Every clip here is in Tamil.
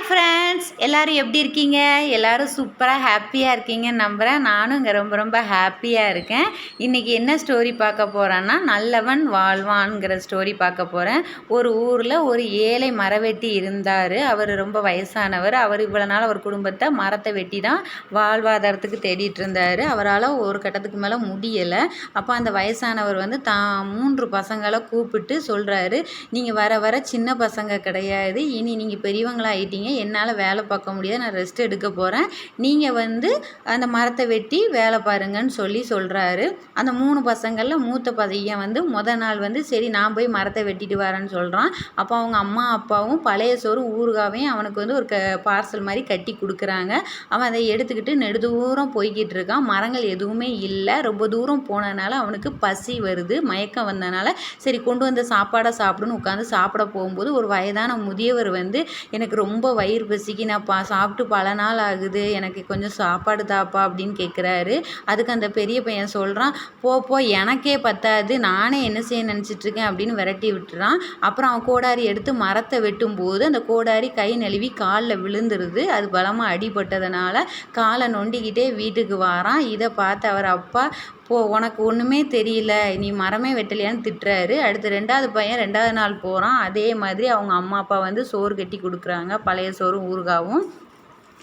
ஹாய் ஃப்ரெண்ட்ஸ் எல்லோரும் எப்படி இருக்கீங்க? எல்லோரும் சூப்பராக ஹாப்பியாக இருக்கீங்கன்னு நம்புகிறேன் நானும் இங்கே ரொம்ப ரொம்ப ஹாப்பியாக இருக்கேன். இன்றைக்கி என்ன ஸ்டோரி பார்க்க போகிறேன்னா நல்லவன் வாழ்வான்ங்கிற ஸ்டோரி பார்க்க போகிறேன் ஒரு ஊரில் ஒரு ஏழை மரவெட்டி இருந்தார். அவர் ரொம்ப வயசானவர். அவர் இவ்வளோ நாள் அவர் குடும்பத்தை மரத்தை வெட்டி தான் வாழ்வாதாரத்துக்கு தேடிட்டு இருந்தார். அவரால் ஒரு கட்டத்துக்கு மேலே முடியலை. அப்போ அந்த வயசானவர் வந்து தான் மூன்று பசங்களை கூப்பிட்டு சொல்கிறாரு நீங்கள் வர வர சின்ன பசங்க கிடையாது. இனி நீங்கள் பெரியவங்களாக ஆகிட்டீங்க என்னால் வேலை பார்க்க முடியாது. நான் ரெஸ்ட் எடுக்க போகிறேன் நீங்கள் வந்து அந்த மரத்தை வெட்டி வேலை பாருங்கன்னு சொல்லி சொல்கிறாரு அந்த மூணு பசங்களில் மூத்த பையன் வந்து முத நாள் வந்து சரி நான் போய் மரத்தை வெட்டிட்டு வரேன்னு சொல்கிறான் அப்போ அவங்க அம்மா அப்பாவும் பழைய சோறு ஊறுகாவையும் அவனுக்கு வந்து ஒரு க பார்சல் மாதிரி கட்டி கொடுக்குறாங்க. அவன் அதை எடுத்துக்கிட்டு நெடு தூரம் போய்கிட்டு இருக்கான். மரங்கள் எதுவுமே இல்லை. ரொம்ப தூரம் போனதுனால அவனுக்கு பசி வருது. மயக்கம் வந்தனால சரி கொண்டு வந்த சாப்பாடை சாப்பிடுன்னு உட்காந்து சாப்பிட போகும்போது ஒரு வயதான முதியவர் வந்து எனக்கு ரொம்ப வயிறு பசிக்கு நான் பா சாப்பிட்டு பல நாள் ஆகுது எனக்கு கொஞ்சம் சாப்பாடு தாப்பா அப்படின்னு கேட்குறாரு அதுக்கு அந்த பெரிய பையன் சொல்கிறான் போ போ எனக்கே பத்தாது நானே என்ன செய்ய நினச்சிட்ருக்கேன்? அப்படின்னு விரட்டி விட்டுறான். அப்புறம் அவன் கோடாரி எடுத்து மரத்தை வெட்டும்போது அந்த கோடாரி கை நழுவி காலில் விழுந்துருது. அது பலமாக அடிபட்டதுனால காலை நொண்டிக்கிட்டே வீட்டுக்கு வாரான். இதை பார்த்து அவர் அப்பா போ உனக்கு ஒன்றுமே தெரியல நீ மரமே வெட்டலையான்னு திட்டுறாரு. அடுத்து ரெண்டாவது பையன் ரெண்டாவது நாள் போகிறான் அதே மாதிரி அவங்க அம்மா அப்பா வந்து சோறு கட்டி கொடுக்குறாங்க. பழைய சோறும் ஊறுகாவும்.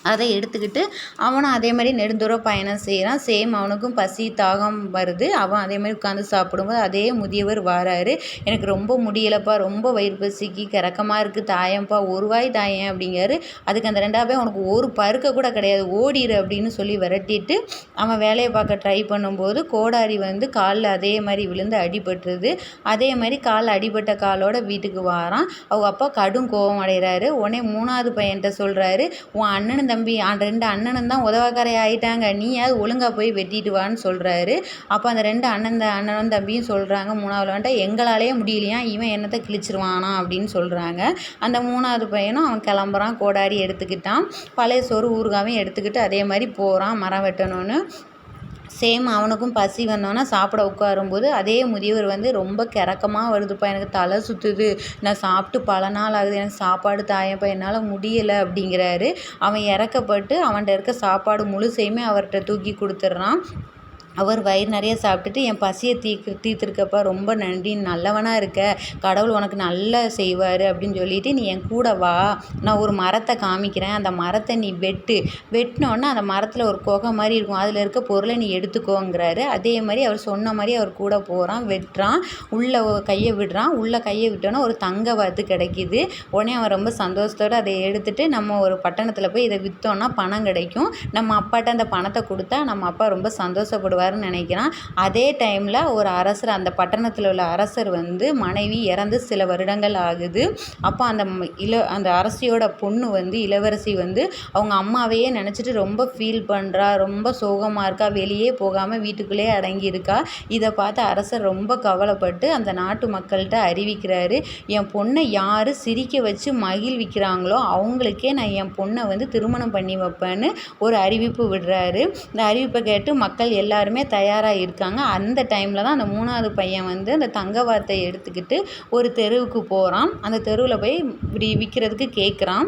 அதை எடுத்துக்கிட்டு அவனும் அதே மாதிரி நெடுந்தூரம் பயணம் செய்கிறான் சேம் அவனுக்கும் பசி தாகம் வருது. அவன் அதே மாதிரி உட்காந்து சாப்பிடும்போது அதே முதியவர் வாராரு. எனக்கு ரொம்ப முடியலப்பா ரொம்ப வயிறு பசிக்கு கிறக்கமாக இருக்குது தாயம்ப்பா ஒரு வாய் தாயன் அப்படிங்கிறாரு. அதுக்கு அந்த ரெண்டாவே அவனுக்கு ஒரு பருக்க கூட கிடையாது ஓடிடு அப்படின்னு சொல்லி விரட்டிட்டு அவன் வேலையை பார்க்க ட்ரை பண்ணும்போது கோடாரி வந்து காலில் அதே மாதிரி விழுந்து அடிபட்டுருது. அதே மாதிரி காலில் அடிபட்ட காலோட வீட்டுக்கு வாரான். அவங்க அப்பா கடும் கோபம் அடைகிறாரு. உடனே மூணாவது பையன்கிட்ட சொல்கிறாரு உன் அண்ணன் தம்பி ரெண்டு அண்ணனும் தான் உதவக்காரை ஆகிட்டாங்க நீயாவது ஒழுங்காக போய் வெட்டிட்டு வான்னு சொல்கிறாரு அப்போ அந்த ரெண்டு அண்ணன் அண்ணனும் தம்பியும் சொல்கிறாங்க மூணாவது வந்துட்டு எங்களாலேயே முடியலையா? இவன் என்னத்தை கிழிச்சிருவானா? அப்படின்னு சொல்கிறாங்க அந்த மூணாவது பையனும் அவன் கிளம்புறான் கோடாரி எடுத்துக்கிட்டான். பழைய சோறு ஊறுகாவையும் எடுத்துக்கிட்டு அதே மாதிரி போகிறான் மரம் வெட்டணும்னு. சேம் அவனுக்கும் பசி வந்தோன்னா சாப்பிட உட்காரும்போது அதே முதியவர் வந்து ரொம்ப கிறக்கமாக வருதுப்பா எனக்கு தலை சுற்றுது நான் சாப்பிட்டு பல நாள் ஆகுது எனக்கு சாப்பாடு தாயப்பா என்னால் முடியலை அப்படிங்கிறாரு. அவன் இறக்கப்பட்டு அவன்கிட்ட இருக்க சாப்பாடு முழுசையுமே அவர்கிட்ட தூக்கி கொடுத்துட்றான். அவர் வயிறு நிறைய சாப்பிட்டுட்டு என் பசியை தீர்க்கு தீர்த்துருக்கப்பா ரொம்ப நன்றி நல்லவனாக இருக்க. கடவுள் உனக்கு நல்லா செய்வார் அப்படின்னு சொல்லிட்டு நீ என் கூட வா. நான் ஒரு மரத்தை காமிக்கிறேன். அந்த மரத்தை நீ வெட்டு. வெட்டினோன்னா அந்த மரத்தில் ஒரு குகை மாதிரி இருக்கும். அதில் இருக்க பொருளை நீ எடுத்துக்கோங்கிறாரு. அதே மாதிரி அவர் சொன்ன மாதிரி அவர் கூட போகிறான் வெட்டுறான். உள்ளே கையை விடுறான். உள்ளே கையை விட்டோன்னா ஒரு தங்க வாத்து கிடைக்கிது. உடனே அவன் ரொம்ப சந்தோஷத்தோடு அதை எடுத்துகிட்டு நம்ம ஒரு பட்டணத்தில் போய் இதை விற்றோன்னா பணம் கிடைக்கும். நம்ம அப்பாட்ட அந்த பணத்தை கொடுத்தா நம்ம அப்பா ரொம்ப சந்தோஷப்படுவார். போகிறாருன்னு நினைக்கிறான். அதே டைமில் ஒரு அரசர் அந்த பட்டணத்தில் உள்ள அரசர் வந்து மனைவி இறந்து சில வருடங்கள் ஆகுது. அப்போ அந்த இள அந்த அரசியோட பொண்ணு வந்து இளவரசி வந்து அவங்க அம்மாவையே நினச்சிட்டு ரொம்ப ஃபீல் பண்ணுறா ரொம்ப சோகமாக இருக்கா வெளியே போகாமல் வீட்டுக்குள்ளேயே அடங்கியிருக்கா இதை பார்த்து அரசர் ரொம்ப கவலைப்பட்டு அந்த நாட்டு மக்கள்கிட்ட அறிவிக்கிறாரு என் பொண்ணை யார் சிரிக்க வச்சு மகிழ்விக்கிறாங்களோ அவங்களுக்கே நான் என் பொண்ணை வந்து திருமணம் பண்ணி வைப்பேன்னு ஒரு அறிவிப்பு விடுறாரு. இந்த அறிவிப்பை கேட்டு மக்கள் எல்லாருமே எல்லாருமே தயாராக இருக்காங்க. அந்த டைமில் தான் அந்த மூணாவது பையன் வந்து அந்த தங்க வார்த்தையை எடுத்துக்கிட்டு ஒரு தெருவுக்கு போகிறான் அந்த தெருவில் போய் இப்படி விற்கிறதுக்கு கேட்குறான்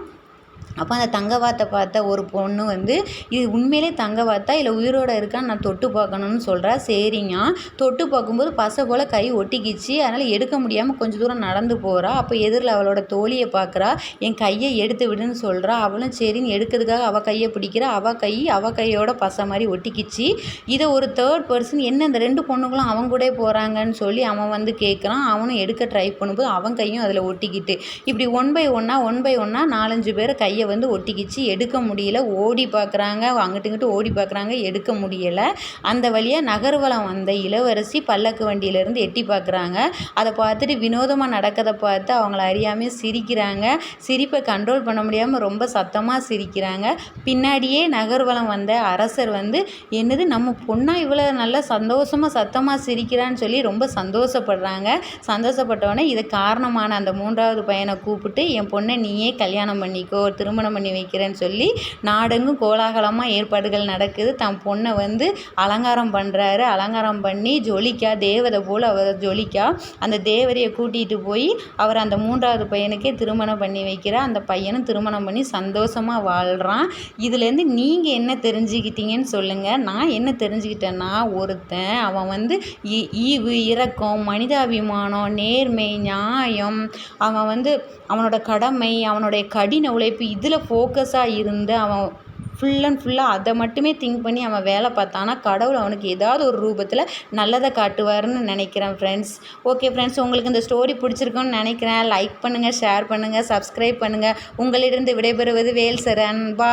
அப்போ அந்த தங்க வாத்தை பார்த்த ஒரு பொண்ணு வந்து இது உண்மையிலே தங்க வாத்தா இல்லை உயிரோடு இருக்கான்னு நான் தொட்டு பார்க்கணுன்னு சொல்கிறா சரிங்க. தொட்டு பார்க்கும்போது பசை போல் கை ஒட்டிக்கிச்சு. அதனால் எடுக்க முடியாமல் கொஞ்சம் தூரம் நடந்து போகிறா அப்போ எதிரில் அவளோட தோழியை பார்க்குறா. என் கையை எடுத்து விடுன்னு சொல்கிறா அவளும் சரின்னு எடுக்கிறதுக்காக அவள் கையை பிடிக்கிறா. அவள் கை அவள் கையோட பசை மாதிரி ஒட்டிக்கிச்சு. இதை ஒரு தேர்ட் பர்சன் என்ன இந்த ரெண்டு பொண்ணுங்களும் அவங்க கூட போகிறாங்கன்னு சொல்லி அவன் வந்து கேட்குறான். அவனும் எடுக்க ட்ரை பண்ணும்போது அவன் கையும் அதில் ஒட்டிக்கிட்டு. இப்படி ஒன் பை ஒன்னாக ஒன் பை ஒன்னாக நாலஞ்சு பேர் கையை வந்து ஒட்டிக்கிச்சு. எடுக்க முடியல. ஓடி பார்க்குறாங்க. அங்கிட்டு இங்கிட்டு ஓடி பார்க்குறாங்க. எடுக்க முடியலை. அந்த வழியாக நகர்வலம் வந்த இளவரசி பல்லக்கு வண்டியிலேருந்து எட்டி பார்க்குறாங்க. அதை பார்த்துட்டு வினோதமாக நடக்கிறத பார்த்து அவங்கள அறியாமல் சிரிக்கிறாங்க. சிரிப்பை கண்ட்ரோல் பண்ண முடியாமல் ரொம்ப சத்தமாக சிரிக்கிறாங்க. பின்னாடியே நகர்வலம் வந்த அரசர் வந்து என்னது நம்ம பொண்ணா இவ்வளோ நல்லா சந்தோஷமாக சத்தமாக சிரிக்கிறான்னு சொல்லி ரொம்ப சந்தோஷப்படுறாங்க. சந்தோஷப்பட்டவொடனே இது காரணமான அந்த மூன்றாவது பையனை கூப்பிட்டு என் பொண்ணை நீயே கல்யாணம் பண்ணிக்கோ திரு திருமணம் பண்ணி வைக்கிறேன்னு சொல்லி நாடெங்கும் கோலாகலமாக ஏற்பாடுகள் நடக்குது. தன் பொண்ணை வந்து அலங்காரம் பண்ணுறாரு அலங்காரம் பண்ணி ஜொலிக்கா தேவதை போல் அவர் ஜொலிக்கா. அந்த தேவரையை கூட்டிகிட்டு போய் அவர் அந்த மூன்றாவது பையனுக்கே திருமணம் பண்ணி வைக்கிறார். அந்த பையனும் திருமணம் பண்ணி சந்தோஷமாக வாழ்கிறான் இதுலேருந்து நீங்கள் என்ன தெரிஞ்சுக்கிட்டீங்கன்னு சொல்லுங்கள் நான் என்ன தெரிஞ்சுக்கிட்டேன்னா ஒருத்தன் அவன் வந்து ஈவு இரக்கம் மனிதாபிமானம் நேர்மை நியாயம் அவன் வந்து அவனோட கடமை அவனுடைய கடின உழைப்பு இதில் ஃபோக்கஸாக இருந்து அவன் ஃபுல் அண்ட் ஃபுல்லாக அதை மட்டுமே திங்க் பண்ணி அவன் வேலை பார்த்தானா. கடவுள் அவனுக்கு ஏதாவது ஒரு ரூபத்தில் நல்லதை காட்டுவார்னு நினைக்கிறேன் ஃப்ரெண்ட்ஸ் ஓகே ஃப்ரெண்ட்ஸ் உங்களுக்கு இந்த ஸ்டோரி பிடிச்சிருக்குன்னு நினைக்கிறேன். லைக் பண்ணுங்கள் ஷேர் பண்ணுங்கள் சப்ஸ்கிரைப் பண்ணுங்கள் உங்களிடம் விடைபெறுவது வேல் சரண். பா